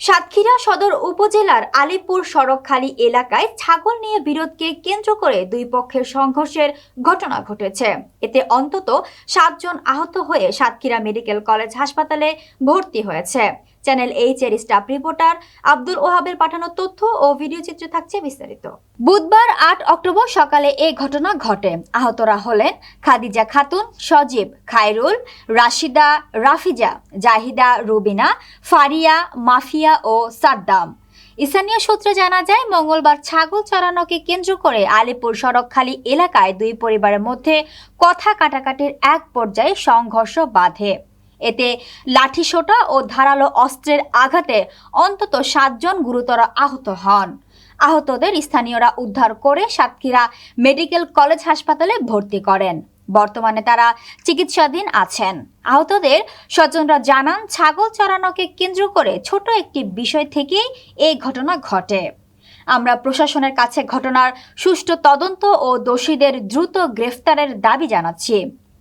সাতক্ষীরা সদর উপজেলার আলিপুর সড়কখালী এলাকায় ছাগল নিয়ে বিরোধকে কেন্দ্র করে দুই পক্ষের সংঘর্ষের ঘটনা ঘটেছে। এতে অন্তত সাতজন আহত হয়ে সাতক্ষীরা মেডিকেল কলেজ হাসপাতালে ভর্তি হয়েছে। চ্যানেল এইচ এর স্টাফ রিপোর্টার আব্দুল ওহাবের পাঠানো তথ্য ও ভিডিও চিত্র থাকছে বিস্তারিত। বুধবার আট অক্টোবর সকালে এই ঘটনা ঘটে। আহতরা হলেন খাদিজা খাতুন, সজীব খায়রুল, রাশিদা, রাফিজা, জাহিদা, রুবিনা, ফারিয়া, মাফিয়া ও সাদ্দাম। স্থানীয় সূত্রে জানা যায়, মঙ্গলবার ছাগল চড়ানোকে কেন্দ্র করে আলিপুর সড়কখালী এলাকায় দুই পরিবারের মধ্যে কথা কাটাকাটির এক পর্যায়ে সংঘর্ষ বাধে। এতে লাঠিসোঁটা ও ধারালো অস্ত্রের আঘাতে অন্তত সাতজন গুরুতর আহত হন। আহতদের স্থানীয়রা উদ্ধার করে সাতক্ষীরা মেডিকেল কলেজ হাসপাতালে ভর্তি করেন। বর্তমানে তারা চিকিৎসাধীন আছেন। আহতদের স্বজনরা জানান, ছাগল চড়ানোকে কেন্দ্র করে ছোট একটি বিষয় থেকেই এই ঘটনা ঘটে। আমরা প্রশাসনের কাছে ঘটনার সুষ্ঠু তদন্ত ও দোষীদের দ্রুত গ্রেফতারের দাবি জানাচ্ছি।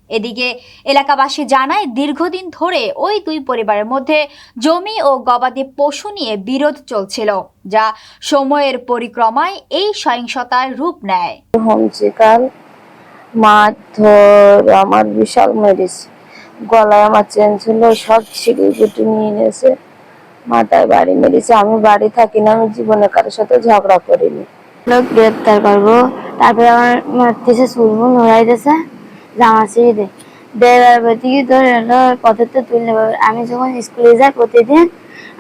এদিকে এলাকাবাসী জানায় দীর্ঘদিন ধরে ওই দুই পরিবারের মধ্যে জমি ও গবাদি পশু নিয়ে বিরোধ চলছিল যা সময়ের পরিক্রমায় এই সহিংসতার রূপ নেয়। হমছে কাল আমার বিশাল মেরেছে। গলায় আমার চেন ছিল সব ছিঁড়ে কুটি নিয়ে নিয়েছে। মাথায় বাড়ি মেরেছে আমি বাড়ি থাকি না আমি জীবনে কারোর সাথে ঝগড়া করিনি। গ্রেপ্তার করব তারপরে আমার মারতেছে চুলমুল হয়ে গেছে জামা ছিঁড়ে দেবার পথে পারবে আমি যখন স্কুলে যাই প্রতিদিন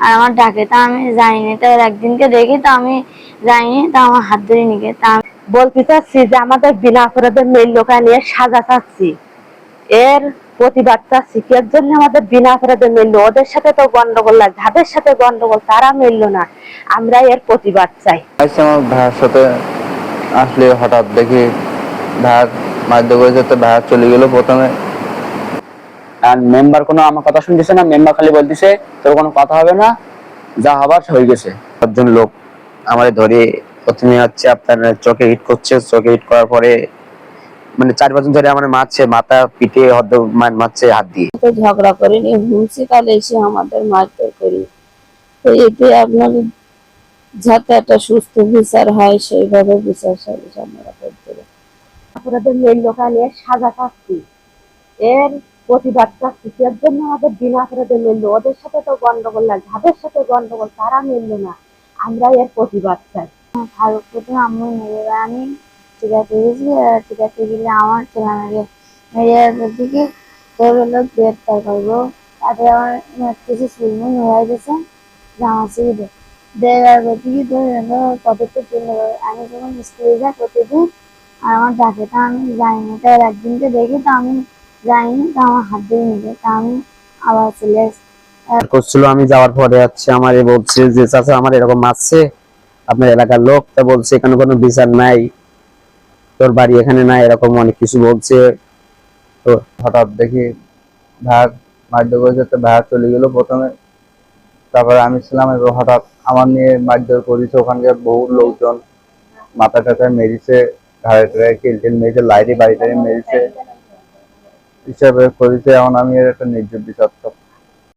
আর আমার ডাকে তা আমি যাইনি। তো একদিনকে দেখি তো আমি যাইনি তা আমার হাত ধরে নিকে তা আমি বলতে চাচ্ছি যে আমাদের বিনা অপরাধের মেল লোকা নিয়ে সাজা চাচ্ছি। এর প্রতিবাদ চাচ্ছি কি এর জন্য আমাদের বিনা অপরাধের মেললো ওদের সাথে তো গন্ডগোল লাগে যাদের সাথে গন্ডগোল তারা মেললো না। আমরা এর প্রতিবাদ চাই। আমার ভাইয়ের সাথে আসলে হঠাৎ দেখি ভাইয়ার যেতে ভাইয়া চলে গেল প্রথমে। আর মেম্বার কোনো আমার কথা শুনতেছে না মেম্বার খালি বলতেছে তোর কোনো কথা হবে না যা হবার হয়ে গেছে। একজন লোক আমাদের ধরে প্রথমে হচ্ছে আপনার চোখে হিট করছে চোখে হিট করার পরে মানে চার পাঁচজন ধরে আমার মারছে মাথা পিঠে হদ্দ মারছে হাত দিয়ে। তো ঝগড়া করিনি হুমসি কাল এসে আমাদের মারধর করি। তো এতে আপনার যাতে একটা সুস্থ বিচার হয় সেইভাবে বিচার সালিশ আমরা। অপরাধের মেল লোকা নিয়ে সাজা চাচ্ছি এর প্রতিবাদ চাচ্ছি এর জন্য আমাদের বিনা অপরাধের মেললো? ওদের সাথে তো গন্ডগোল লাগে যাদের সাথে গন্ডগোল তারা মেললো না। আমরা এর প্রতিবাদ চাই। ভালো প্রথমে আমি টিকাতে গেছি গেলে আমার ছেলে মেরে মেরে দিকে গ্রেপ্তার করব। তারপরে আমার কিছু হয়ে গেছে জামা পদত্ব আমি যখন স্কুলে যাই প্রতিদিন আর আমার তা আমি যাইনি। তার একদিনকে দেখি তো আমি যাইনি, তা আমার হাত দিয়ে নিবে তা আমি আবার চলে করছিল, আমি যাওয়ার পরে হচ্ছে আমার এ বলছে যে, চাচা, আমার এরকম মারছে, আপনার এলাকার লোক, তা বলছে, এখানে কোনো বিচার নাই, তোর বাড়ি এখানে নাই, এরকম অনেক কিছু বলছে। তো হঠাৎ দেখি ভাইয়ার মাধ্যম করে যেতে ভাইয়া চলে গেল প্রথমে। তারপরে আমি ছিলাম এবং হঠাৎ আমার নিয়ে মারধর করেছে। ওখানকার বহু লোকজন মাথা টাথায় মেরেছে। ঘাড়ে টাড়ে কিল টিল মেরেছে, লাইটে বাড়ি টাড়ি মেরেছে হিসাবে করেছে এখন আমি একটা নির্জীব বিচার।